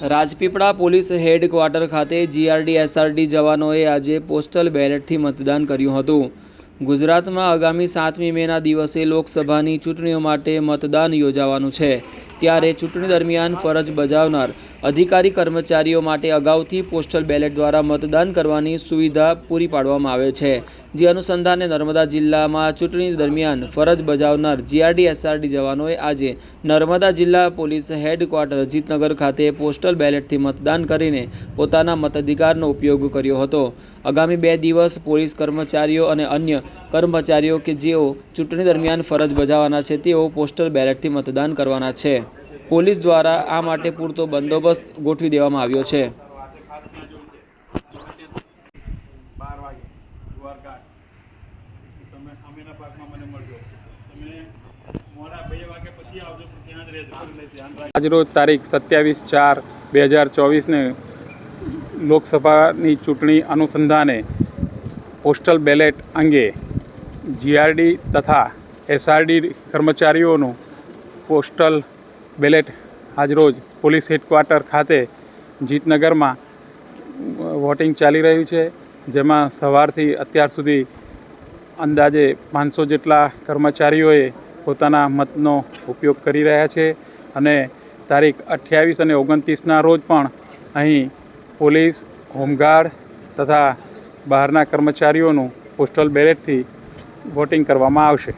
Rajpipla police headquarter ખાતે GRD SRD જવાનોએ આજે પોસ્ટલ બેલેટથી મતદાન કર્યું હતું. ગુજરાતમાં આગામી સાતમી મેના દિવસે લોકસભાની ચૂંટણીઓ માટે મતદાન યોજાવાનું છે. ત્યારે ચૂંટણી દરમિયાન ફરજ બજાવનાર અધિકારી કર્મચારીઓ માટે અગાઉથી પોસ્ટલ બેલેટ દ્વારા મતદાન કરવાની સુવિધા પૂરી પાડવામાં આવે છે. જે અનુસંધાને નર્મદા જિલ્લામાં ચૂંટણી દરમિયાન ફરજ બજાવનાર જીઆરડી એસઆરડી જવાનોએ આજે નર્મદા જિલ્લા પોલીસ હેડક્વાર્ટર અજીતનગર ખાતે પોસ્ટલ બેલેટથી મતદાન કરીને પોતાના મતાધિકારનો ઉપયોગ કર્યો હતો. આગામી બે દિવસ પોલીસ કર્મચારીઓ અને અન્ય કર્મચારીઓ કે જેઓ ચૂંટણી દરમિયાન ફરજ બજાવવાના છે તેઓ પોસ્ટલ બેલેટથી મતદાન કરવાના છે. પોલીસ દ્વારા આ માટે પૂરતો બંદોબસ્ત ગોઠવી દેવામાં આવ્યો છે. આજરોજ તારીખ સત્યાવીસ ચાર બે હજાર ચોવીસને લોકસભાની ચૂંટણી અનુસંધાને પોસ્ટલ બેલેટ અંગે જીઆરડી તથા એસઆરડી કર્મચારીઓનું પોસ્ટલ બેલેટ આજરોજ પોલીસ હેડક્વાર્ટર ખાતે જીતનગરમાં વોટિંગ ચાલી રહ્યું છે, જેમાં સવારથી અત્યાર સુધી અંદાજે પાંચસો જેટલા કર્મચારીઓએ પોતાના મતનો ઉપયોગ કરી રહ્યા છે અને તારીખ અઠ્યાવીસ અને ઓગણત્રીસના રોજ પણ અહીં પોલીસ, હોમગાર્ડ તથા બહારના કર્મચારીઓનું પોસ્ટલ બેલેટથી વોટિંગ કરવામાં આવશે.